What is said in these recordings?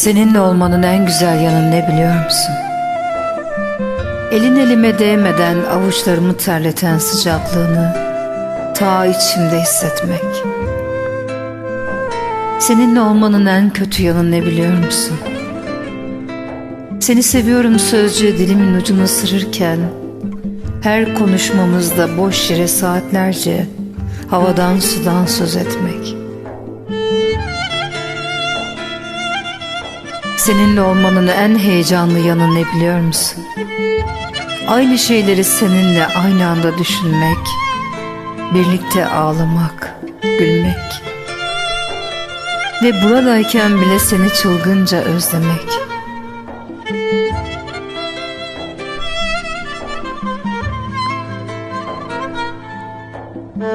Seninle olmanın en güzel yanı ne biliyor musun? Elin elime değmeden avuçlarımı terleten sıcaklığını ta içimde hissetmek. Seninle olmanın en kötü yanı ne biliyor musun? Seni seviyorum sözcüğü dilimin ucunu ısırırken her konuşmamızda boş yere saatlerce havadan sudan söz etmek. Seninle olmanın en heyecanlı yanı ne biliyor musun? Aynı şeyleri seninle aynı anda düşünmek, birlikte ağlamak, gülmek ve buradayken bile seni çılgınca özlemek.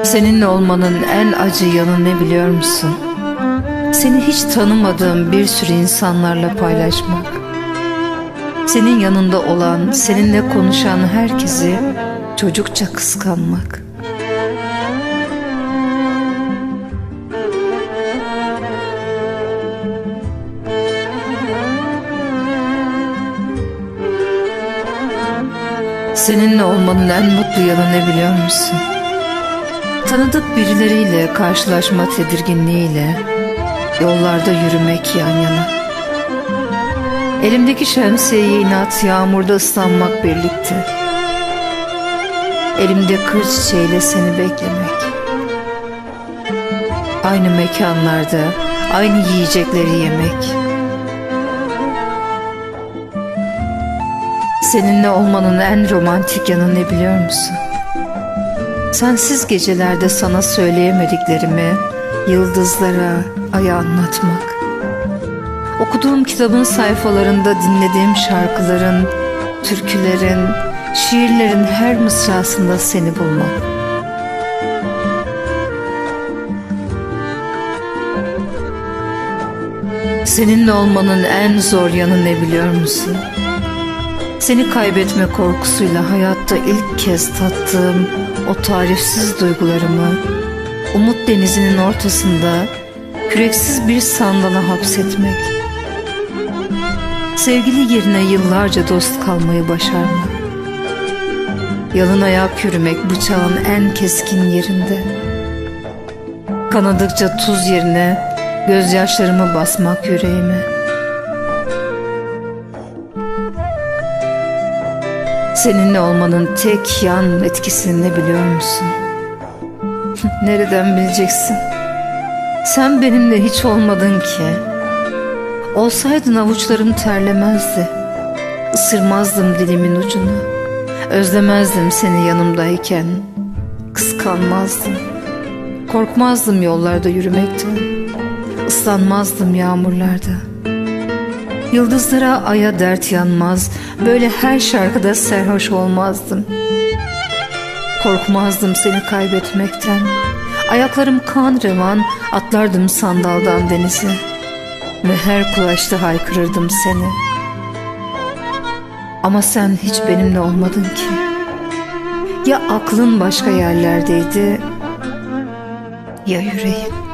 Seninle olmanın en acı yanı ne biliyor musun? Seni hiç tanımadığım bir sürü insanlarla paylaşmak. Senin yanında olan, seninle konuşan herkesi çocukça kıskanmak. Seninle olmanın en mutlu yanı ne biliyor musun? Tanıdık birileriyle karşılaşma tedirginliğiyle yollarda yürümek yan yana. Elimdeki şemsiyeyi inat yağmurda ıslanmak birlikte. Elimde kır çiçeğiyle seni beklemek. Aynı mekanlarda aynı yiyecekleri yemek. Seninle olmanın en romantik yanı ne biliyor musun? Sensiz gecelerde sana söyleyemediklerimi yıldızlara, aya anlatmak. Okuduğum kitabın sayfalarında dinlediğim şarkıların, türkülerin, şiirlerin her mısrasında seni bulmak. Seninle olmanın en zor yanı ne biliyor musun? Seni kaybetme korkusuyla hayatta ilk kez tattığım o tarifsiz duygularımı umut denizinin ortasında küreksiz bir sandala hapsetmek. Sevgili yerine yıllarca dost kalmayı başarmak. Yalın ayak yürümek bıçağın en keskin yerinde. Kanadıkça tuz yerine gözyaşlarımı basmak yüreğime. Seninle olmanın tek yan etkisini ne biliyor musun? Nereden bileceksin? Sen benimle hiç olmadın ki. Olsaydın avuçlarım terlemezdi. Isırmazdım dilimin ucunu. Özlemezdim seni yanımdayken. Kıskanmazdım. Korkmazdım yollarda yürümekten. Islanmazdım yağmurlarda. Yıldızlara aya dert yanmaz, böyle her şarkıda serhoş olmazdım. Korkmazdım seni kaybetmekten. Ayaklarım kan revan, atlardım sandaldan denize. Ve her kulaşta haykırırdım seni. Ama sen hiç benimle olmadın ki. Ya aklın başka yerlerdeydi, ya yüreğin.